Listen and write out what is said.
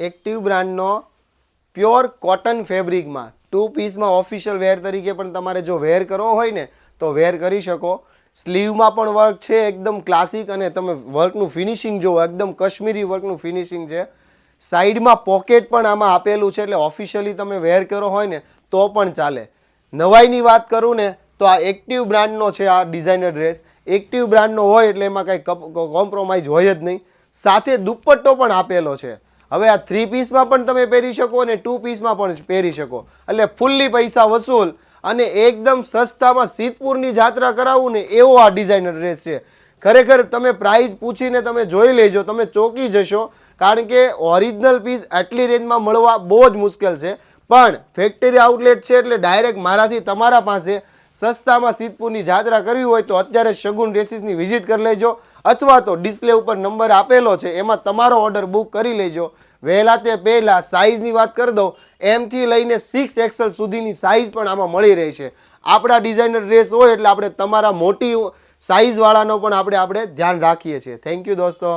Active બ્રાન્ડનો pure cotton ફેબ્રિકમાં two પીસમાં ઓફિશિયલ વેર તરીકે પણ તમારે જો વેર કરવો હોય ને, તો વેર કરી શકો. સ્લીવમાં પણ વર્ક છે, એકદમ ક્લાસિક અને તમે વર્કનું ફિનિશિંગ જુઓ, એકદમ કાશ્મીરી વર્કનું ફિનિશિંગ છે. સાઈડમાં પોકેટ પણ આમાં આપેલું છે, એટલે ઓફિશિયલી તમે વેર કરો હોય ને, તો પણ ચાલે. નવાઈની વાત કરું ને, તો આ એક્ટિવ બ્રાન્ડનો છે આ ડિઝાઇનર ડ્રેસ એક્ટિવ બ્રાન્ડનો હોય એટલે એમાં કાંઈ કોમ્પ્રોમાઇઝ હોય જ નહીં. સાથે દુપટ્ટો પણ આપેલો છે. હવે આ થ્રી પીસમાં પણ તમે પહેરી શકો અને ટુ પીસમાં પણ પહેરી શકો. એટલે ફૂલ્લી પૈસા વસૂલ અને એકદમ સસ્તામાં સિદ્ધપુરની જાત્રા કરાવવું ને એવો આ ડિઝાઇનર ડ્રેસ છે. ખરેખર તમે પ્રાઇસ પૂછીને તમે જોઈ લેજો, તમે ચોંકી જશો. કારણ કે ઓરિજિનલ પીસ આટલી રેન્જમાં મળવા બહુ જ મુશ્કેલ છે. પણ ફેક્ટરી આઉટલેટ છે એટલે ડાયરેક્ટ મારાથી તમારા પાસે સસ્તામાં સિદ્ધપુરની જાત્રા કરવી હોય તો અત્યારે શગુન ડ્રેસીસની વિઝિટ કરી લેજો અથવા તો ડિસ્પ્લે ઉપર નંબર આપેલો છે, એમાં તમારો ઓર્ડર બુક કરી લેજો. વહેલા તે પહેલાં સાઇઝની વાત કરી દઉં, એમથી લઈને સિક્સ એક્સલ સુધીની સાઇઝ પણ આમાં મળી રહી છે. આપણા ડિઝાઇનર ડ્રેસ હોય એટલે આપણે તમારા મોટી સાઇઝવાળાનો પણ આપણે આપણે ધ્યાન રાખીએ છીએ. થેન્ક યુ દોસ્તો.